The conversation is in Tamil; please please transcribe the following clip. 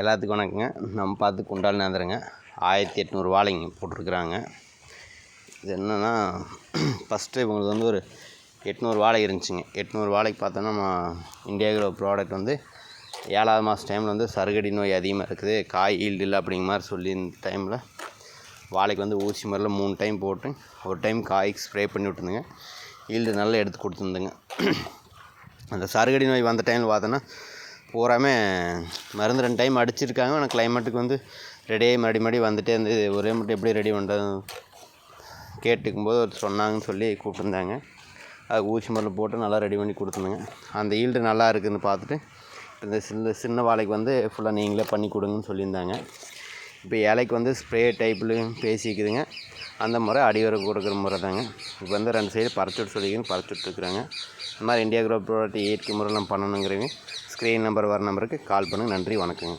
எல்லாத்துக்கும் வணக்கங்க. நம்ம பார்த்து குண்டால் நேந்திரங்க ஆயிரத்தி எட்நூறு வாழைங்க போட்டிருக்குறாங்க. இது என்னென்னா ஃபஸ்ட்டு இவங்களுக்கு வந்து ஒரு எட்நூறு வாழை இருந்துச்சுங்க. எட்நூறு வாழைக்கு பார்த்தோன்னா நம்ம இந்தியாவில் ப்ராடக்ட் வந்து ஏழாவது மாதம் டைமில் வந்து சருகடி நோய் அதிகமாக இருக்குது. காய் ஈல்டு இல்லை அப்படிங்கிற மாதிரி சொல்லி இந்த டைமில் வாழைக்கு வந்து ஊசி மாதிரில மூணு டைம் போட்டு ஒரு டைம் காய்க்கு ஸ்ப்ரே பண்ணி விட்டுருந்துங்க. ஈல்டு நல்லா எடுத்து கொடுத்துருந்துங்க. அந்த சருகடி நோய் வந்த டைமில் பார்த்தோன்னா பூராமே மருந்து ரெண்டு டைம் அடிச்சிருக்காங்க. ஆனால் கிளைமேட்டுக்கு வந்து ரெடியாகி மறுபடி மறுபடி வந்துட்டே இருந்து ஒரே மட்டும் எப்படி ரெடி பண்ணுறது கேட்டுக்கும்போது ஒருத்தர் சொன்னாங்கன்னு சொல்லி கூப்பிட்டுருந்தாங்க. அது ஊசி மருந்து போட்டு நல்லா ரெடி பண்ணி கொடுத்துருந்தேங்க. அந்த ஈல்டு நல்லா இருக்குதுன்னு பார்த்துட்டு இந்த சின்ன சின்ன வாழைக்கு வந்து ஃபுல்லாக நீங்களே பண்ணி கொடுங்கன்னு சொல்லியிருந்தாங்க. இப்போ இலைக்கு வந்து ஸ்ப்ரே டைப்லையும் பேசிக்குதுங்க. அந்த முறை அடிவரை கொடுக்குற முறை தாங்க. இப்போ வந்து ரெண்டு சைடு பறிச்சு விட்டு பறச்சுட்ருக்குறாங்க பறிச்சு இந்த மாதிரி இந்தியா குரூப் ப்ராடக்ட் இயற்கை முறையில் நம்ம பண்ணணுங்கிறவங்க ஸ்க்ரீன் நம்பர் வர நம்பருக்கு கால் பண்ணுங்கள் நன்றி வணக்கங்க.